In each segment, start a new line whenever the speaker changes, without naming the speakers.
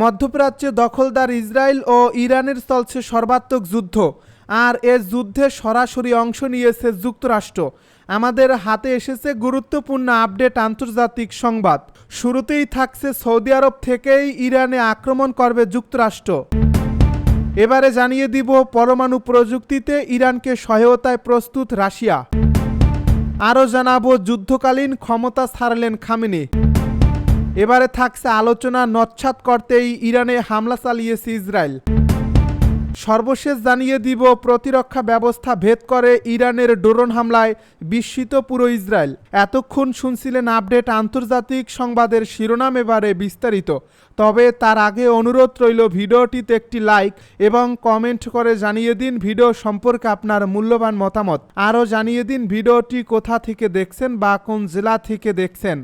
মধ্যপ্রাচ্যে দখলদার ইসরায়েল ও ইরানের চলছে সর্বাত্মক যুদ্ধ, আর এ যুদ্ধে সরাসরি অংশ নিয়েছে যুক্তরাষ্ট্র। আমাদের হাতে এসেছে গুরুত্বপূর্ণ আপডেট আন্তর্জাতিক সংবাদ। শুরুতেই থাকছে সৌদি আরব থেকেই ইরানে আক্রমণ করবে যুক্তরাষ্ট্র। এবারে জানিয়ে দিব পরমাণু প্রযুক্তিতে ইরানকে সহায়তায় প্রস্তুত রাশিয়া। আরও জানাব যুদ্ধকালীন ক্ষমতা ছাড়লেন খামেনি। এবারে থাকছে আলোচনা নচ্ছাত করতেই ইরানে হামলা চালিয়েছে ইসরায়েল। সর্বশেষ জানিয়ে দিব, প্রতিরক্ষা ব্যবস্থা ভেদ করে ইরানের ড্রোন হামলায় বিস্মিত পুরো ইসরায়েল। এতক্ষণ শুনছিলেন আপডেট আন্তর্জাতিক সংবাদের শিরোনাম এবারে বিস্তারিত। তবে তার আগে অনুরোধ রইল, ভিডিওটিতে একটি লাইক এবং কমেন্ট করে জানিয়ে দিন ভিডিও সম্পর্কে আপনার মূল্যবান মতামত। আরও জানিয়ে দিন ভিডিওটি কোথা থেকে দেখছেন বা কোন জেলা থেকে দেখছেন।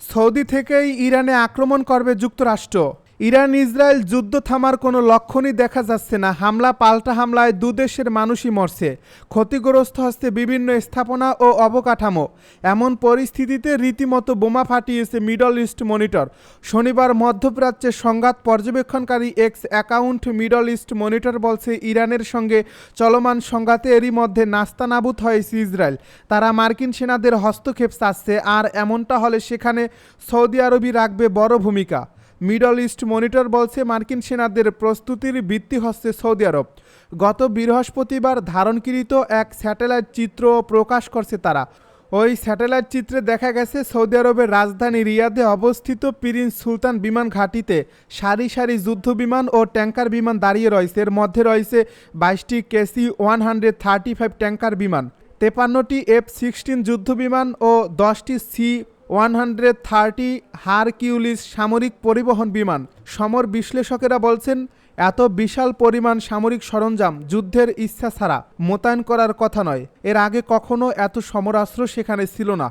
সৌদি থেকেই ইরানে আক্রমণ করবে যুক্তরাষ্ট্র। ইরান ইসরায়েল যুদ্ধ থামার কোনো লক্ষণই দেখা যাচ্ছে না। হামলা, পাল্টা হামলায় দুদেশের মানুষই মরছে। ক্ষতিগ্রস্ত হচ্ছে বিভিন্ন স্থাপনা ও অবকাঠামো। এমন পরিস্থিতিতে রীতিমতো বোমা ফাটিয়েছে মিডল ইস্ট মনিটর। শনিবার মধ্যপ্রাচ্যের সংঘাত পর্যবেক্ষণকারী X account Middle East Monitor বলছে, ইরানের সঙ্গে চলমান সংঘাতে এরই মধ্যে নাস্তানাবুদ হয়েছে ইসরায়েল। তারা মার্কিন সেনাদের হস্তক্ষেপ চাচ্ছে, আর এমনটা হলে সেখানে সৌদি আরবই রাখবে বড় ভূমিকা। মিডল ইস্ট মনিটর বলছে মার্কিন সেনাদের প্রস্তুতির ভিত্তি হচ্ছে সৌদি আরব। গত বৃহস্পতিবার ধারণকৃত এক স্যাটেলাইট চিত্র প্রকাশ করছে তারা। ওই স্যাটেলাইট চিত্রে দেখা গেছে সৌদি আরবের রাজধানী রিয়াদে অবস্থিত প্রিন্স সুলতান বিমান ঘাঁটিতে সারি সারি যুদ্ধ বিমান ও ট্যাঙ্কার বিমান দাঁড়িয়ে রয়েছে। এর মধ্যে রয়েছে বাইশটি KC one hundred thirty five tanker বিমান, তেপান্নটি এফ সিক্সটিন যুদ্ধ বিমান ও দশটি C one hundred thirty Hercules সামরিক পরিবহন বিমান। সমর বিশ্লেষকেরা বলছেন, এত বিশাল পরিমাণ সামরিক সরঞ্জাম যুদ্ধের ইচ্ছা ছাড়া মোতায়েন করার কথা নয়। এর আগে কখনো এত সমরাস্ত্র সেখানে ছিল না।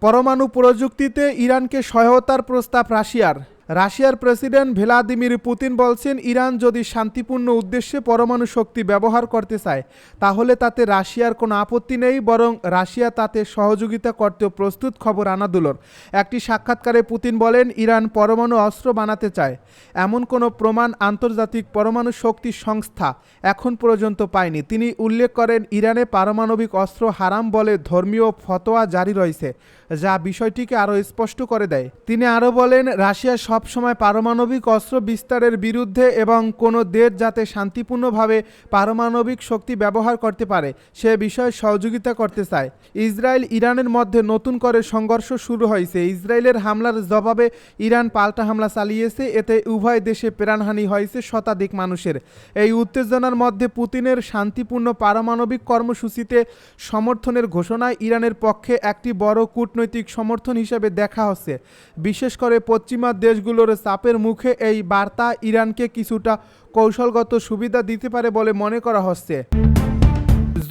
পরমাণু প্রযুক্তিতে ইরানকে সহায়তার প্রস্তাব রাশিয়ার। রাশিয়ার প্রেসিডেন্ট ভ্লাদিমির পুতিন বলছেন, ইরান যদি শান্তিপূর্ণ উদ্দেশ্যে পরমাণু শক্তি ব্যবহার করতে চায়, তাহলে তাতে রাশিয়ার কোনো আপত্তি নেই, বরং রাশিয়া তাতে সহযোগিতা করতেও প্রস্তুত খবর আনাদুলোর। একটি সাক্ষাৎকারে পুতিন বলেন, ইরান পরমাণু অস্ত্র বানাতে চায়। এমন কোনো প্রমাণ আন্তর্জাতিক পরমাণু শক্তি সংস্থা এখন পর্যন্ত পায়নি। তিনি উল্লেখ করেন, ইরানে পারমাণবিক অস্ত্র হারাম বলে ধর্মীয় ফতোয়া জারি রয়েছে। যা বিষয়টিকে আরও স্পষ্ট করে দেয়। তিনি আরও বলেন, রাশিয়া সবসময় পারমাণবিক অস্ত্র বিস্তারের বিরুদ্ধে এবং কোনো দেশ যাতে শান্তিপূর্ণভাবে পারমাণবিক শক্তি ব্যবহার করতে পারে, সে বিষয়ে সহযোগিতা করতে চায়। ইসরায়েল ইরানের মধ্যে নতুন করে সংঘর্ষ শুরু হয়েছে। ইসরায়েলের হামলার জবাবে ইরান পাল্টা হামলা চালিয়েছে। এতে উভয় দেশে প্রাণহানি হয়েছে শতাধিক মানুষের। এই উত্তেজনার মধ্যে পুতিনের শান্তিপূর্ণ পারমাণবিক কর্মসূচিতে সমর্থনের ঘোষণায় ইরানের পক্ষে একটি বড় কূটনৈতিক সমর্থন হিসেবে দেখা হচ্ছে। বিশেষ করে পশ্চিমা দেশগুলোর চাপের মুখে এই বার্তা ইরানকে কিছুটা কৌশলগত সুবিধা দিতে পারে বলে মনে করা হচ্ছে।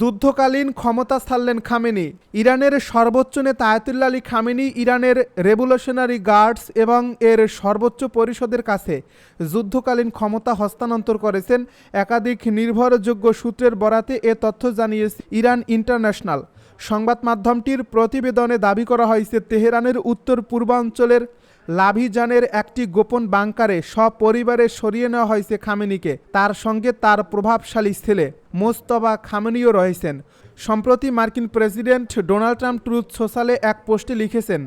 যুদ্ধকালীন ক্ষমতা ছাড়লেন খামেনি। ইরানের সর্বোচ্চ নেতা আয়াতুল্লা আলী খামেনি ইরানের রেভলিউশনারি গার্ডস এবং এর সর্বোচ্চ পরিষদের কাছে যুদ্ধকালীন ক্ষমতা হস্তান্তর করেছেন। একাধিক নির্ভরযোগ্য সূত্রের বরাতে এ তথ্য জানিয়েছে ইরান ইন্টারন্যাশনাল। সংবাদ মাধ্যমটির প্রতিবেদনে দাবি করা হয়েছে, তেহরানের উত্তর পূর্বাঞ্চলের লাভিজানের একটি গোপন বাংকারে সপরিবারে সরিয়ে নেওয়া হয়েছে খামেনিকে। তার সঙ্গে তার প্রভাবশালী ছেলে মোস্তবা খামেনিও রয়েছেন। সম্প্রতি মার্কিন প্রেসিডেন্ট ডোনাল্ড ট্রাম্প ট্রুথ সোশ্যালে এক পোস্টে লিখেছেন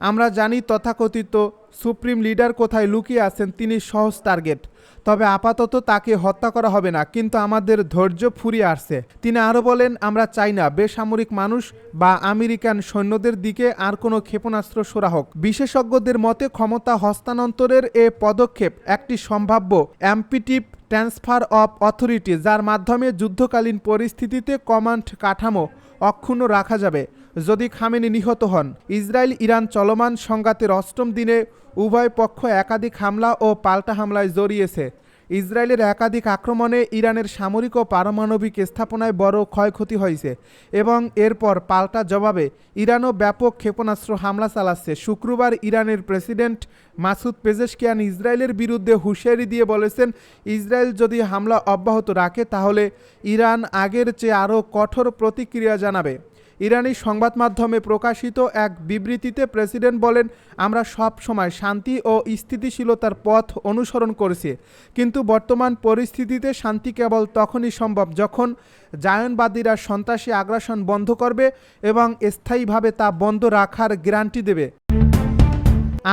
আমরা জানি তথাকথিত সুপ্রিম লিডার কোথায় লুকিয়ে আছেন তিনি সহজ টার্গেট। তবে আপাতত তাকে হত্যা করা হবে না, কিন্তু আমাদের ধৈর্য ফুরিয়ে আসছে। তিনি আরও বলেন, আমরা চাই না বেসামরিক মানুষ বা আমেরিকান সৈন্যদের দিকে আর কোনো ক্ষেপণাস্ত্র সোরা হোক। বিশেষজ্ঞদের মতে ক্ষমতা হস্তান্তরের এ পদক্ষেপ একটি সম্ভাব্য অ্যাম্পিটিভ ট্রান্সফার অফ অথরিটি, যার মাধ্যমে যুদ্ধকালীন পরিস্থিতিতে কমান্ড কাঠামো অক্ষুণ্ণ রাখা যাবে। যদি খামেনি নিহত হন ইসরায়েল ইরান চলমান সংঘাতের অষ্টম দিনে উভয় পক্ষ একাধিক হামলা ও পাল্টা হামলায় জড়িয়েছে। ইসরায়েলের একাধিক আক্রমণে ইরানের সামরিক ও পারমাণবিক স্থাপনায় বড় ক্ষয়ক্ষতি হয়েছে এবং এরপর পাল্টা জবাবে ইরানও ব্যাপক ক্ষেপণাস্ত্র হামলা চালাচ্ছে। শুক্রবার ইরানের প্রেসিডেন্ট মাসুদ পেজেশকিয়ান ইসরায়েলের বিরুদ্ধে হুঁশিয়ারি দিয়ে বলেছেন, ইসরায়েল যদি হামলা অব্যাহত রাখে, তাহলে ইরান আগের চেয়ে আরও কঠোর প্রতিক্রিয়া জানাবে। ইরানি সংবাদ মাধ্যমে প্রকাশিত এক বিবৃতিতে প্রেসিডেন্ট বলেন, আমরা সব সময় শান্তি ও স্থিতিশীলতার পথ অনুসরণ করেছি, কিন্তু বর্তমান পরিস্থিতিতে শান্তি কেবল তখনই সম্ভব যখন জায়নবাদীরা সন্ত্রাসী আগ্রাসন বন্ধ করবে এবং স্থায়ীভাবে তা বন্ধ রাখার গ্যারান্টি দেবে।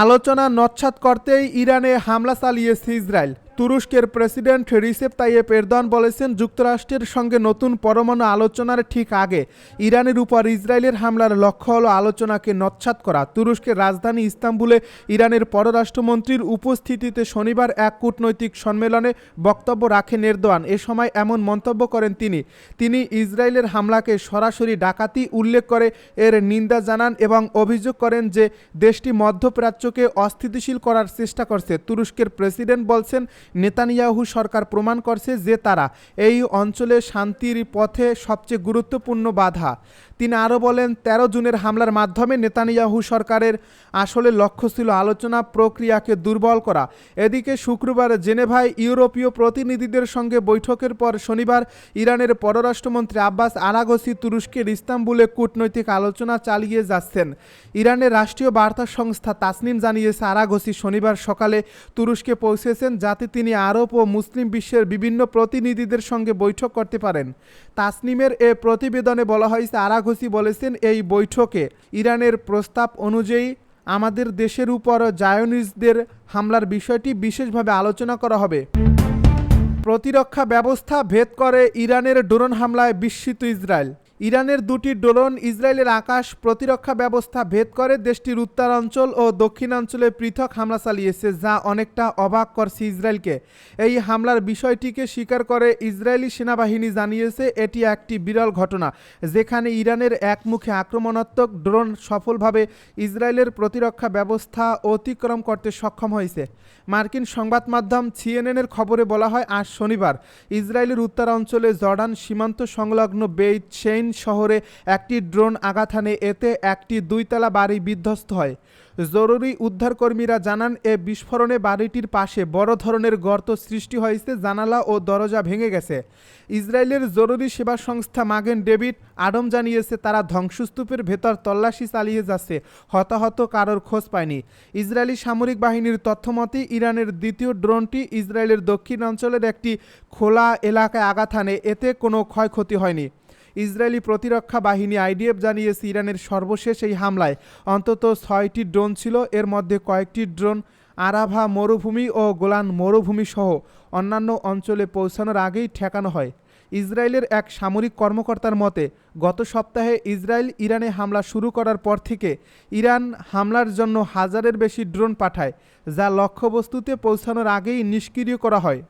আলোচনা নচ্ছাত করতেই ইরানে হামলা চালিয়েছে ইসরায়েল। তুরস্কের প্রেসিডেন্ট রিসেপ তাইয়েপ এরদোয়ান বলেছেন, যুক্তরাষ্ট্রের সঙ্গে নতুন পরমাণু আলোচনার ঠিক আগে ইরানের উপর ইসরায়েলের হামলার লক্ষ্য হল আলোচনাকে নচ্ছাত করা। তুরস্কের রাজধানী ইস্তাম্বুলে ইরানের পররাষ্ট্রমন্ত্রীর উপস্থিতিতে শনিবার এক কূটনৈতিক সম্মেলনে বক্তব্য রাখেন এরদোয়ান। এ সময় এমন মন্তব্য করেন তিনি। তিনি ইসরায়েলের হামলাকে সরাসরি ডাকাতি উল্লেখ করে এর নিন্দা জানান এবং অভিযোগ করেন যে, দেশটি মধ্যপ্রাচ্যকে অস্থিতিশীল করার চেষ্টা করছে। তুরস্কের প্রেসিডেন্ট বলছেন নেতানিয়াহু সরকার প্রমাণ করছে যে তারা এই অঞ্চলে শান্তির পথে সবচেয়ে গুরুত্বপূর্ণ বাধা। তিনি আরও বলেন ১৩ জুনের হামলার মাধ্যমে নেতানিয়াহু সরকারের আসলে লক্ষ্য ছিল আলোচনা প্রক্রিয়াকে দুর্বল করা। এদিকে শুক্রবার জেনেভায় ইউরোপীয় প্রতিনিধিদের সঙ্গে বৈঠকের পর শনিবার ইরানের পররাষ্ট্রমন্ত্রী আব্বাস আরাগসি তুরস্কের ইস্তাম্বুলে কূটনৈতিক আলোচনা চালিয়ে যাচ্ছেন। ইরানের রাষ্ট্রীয় বার্তা সংস্থা তাসনিম জানিয়েছে আরাগসি শনিবার সকালে তুরস্কে পৌঁছেছেন যাতে তিনি আরব ও মুসলিম বিশ্বের বিভিন্ন প্রতিনিধিদের সঙ্গে বৈঠক করতে পারেন। তাসনিমের এ প্রতিবেদনে বলা হয়েছে আরাঘসি বলেছেন, এই বৈঠকে ইরানের প্রস্তাব অনুযায়ী আমাদের দেশের উপর জায়নিজদের হামলার বিষয়টি বিশেষভাবে আলোচনা করা হবে। প্রতিরক্ষা ব্যবস্থা ভেদ করে ইরানের ড্রোন হামলায় বিস্মিত ইসরায়েল। ইরানের দুটি ড্রোন ইসরায়েলের আকাশ প্রতিরক্ষা ব্যবস্থা ভেদ করে দেশটির উত্তরাঞ্চল ও দক্ষিণাঞ্চলে পৃথক হামলা চালিয়েছে, যা অনেকটা অবাক করছে ইসরায়েলকে। এই হামলার বিষয়টিকে স্বীকার করে ইসরায়েলি সেনাবাহিনী জানিয়েছে, এটি একটি বিরল ঘটনা, যেখানে ইরানের একমুখে আক্রমণাত্মক ড্রোন সফলভাবে ইসরায়েলের প্রতিরক্ষা ব্যবস্থা অতিক্রম করতে সক্ষম হয়েছে। মার্কিন সংবাদ মাধ্যম সিএনএনের খবরে বলা হয়, আজ শনিবার ইসরায়েলের উত্তরাঞ্চলে জর্ডান সীমান্ত সংলগ্ন বেইত সেইন শহরে একটি ড্রোন আঘাত হানে, এতে একটি দুইতলা বাড়ি বিধ্বস্ত হয়। জরুরি উদ্ধারকর্মীরা জানান, এ বিস্ফোরণে বাড়িটির পাশে বড় ধরনের গর্ত সৃষ্টি হয়েছে, জানালা ও দরজা ভেঙে গেছে। ইসরায়েলের জরুরি সেবা সংস্থা মাগেন ডেভিড আডম জানিয়েছে, তারা ধ্বংসস্তূপের ভেতর তল্লাশি চালিয়ে যাচ্ছে, হতাহত কারোর খোঁজ পায়নি। ইসরায়েলি সামরিক বাহিনীর তথ্যমতে, ইরানের দ্বিতীয় ড্রোনটি ইসরায়েলের দক্ষিণাঞ্চলের একটি খোলা এলাকায় আঘাত হানে, এতে কোনো ক্ষয়ক্ষতি হয়নি। ইসরায়েলি প্রতিরক্ষা বাহিনী আইডিএফ জানিয়েছে ইরানের সর্বশেষ এই হামলায় অন্তত ছয়টি ড্রোন ছিল। এর মধ্যে কয়েকটি ড্রোন আরাভা মরুভূমি ও গোলান মরুভূমি সহ অন্যান্য অঞ্চলে পৌঁছানোর আগেই ঠেকানো হয়। ইসরায়েলের এক সামরিক কর্মকর্তার মতে, গত সপ্তাহে ইসরায়েল ইরানে হামলা শুরু করার পর থেকে ইরান হামলার জন্য হাজারের বেশি ড্রোন পাঠায়, যা লক্ষ্যবস্তুতে পৌঁছানোর আগেই নিষ্ক্রিয় করা হয়।